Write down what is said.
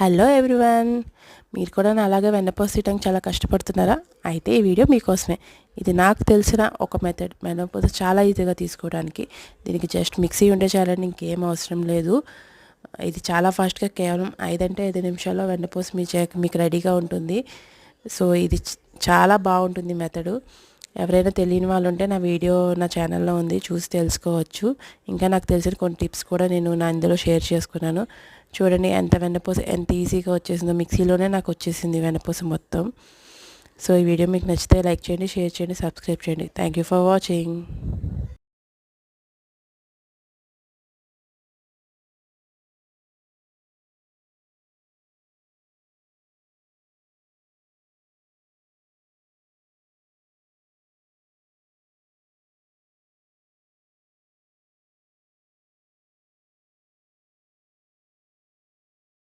Hello everyone మీరు కూడా నా అలాగే వెన్నపోస తీయడానికి చాలా కష్టపడుతున్నారా? అయితే ఈ వీడియో మీకోసమే. ఇది నాకు తెలిసిన ఒక మెథడ్ వెన్నపోస చాలా ఈజీగా తీసుకోవడానికి. దీనికి జస్ట్ మిక్సీ ఉంటే చాలండి ఇంకేం అవసరం లేదు. ఇది చాలా ఫాస్ట్గా కేవలం ఐదంటే ఐదు నిమిషాల్లో వెన్నపోస మీ చే మీకు రెడీగా ఉంటుంది. సో ఇది చాలా బాగుంటుంది మెథడు ఎవరైనా తెలియని వాళ్ళు ఉంటే నా వీడియో నా ఛానల్లో ఉంది చూసి తెలుసుకోవచ్చు. ఇంకా నాకు తెలిసిన కొన్ని టిప్స్ కూడా నేను నా ఇందులో షేర్ చేసుకున్నాను. చూడండి ఎంత వెన్నపూస ఎంత ఈజీగా వచ్చేసిందో. మిక్సీలోనే నాకు వచ్చేసింది వెన్నపూస మొత్తం. సో ఈ వీడియో మీకు నచ్చితే లైక్ చేయండి షేర్ చేయండి సబ్స్క్రైబ్ చేయండి. Thank you for watching.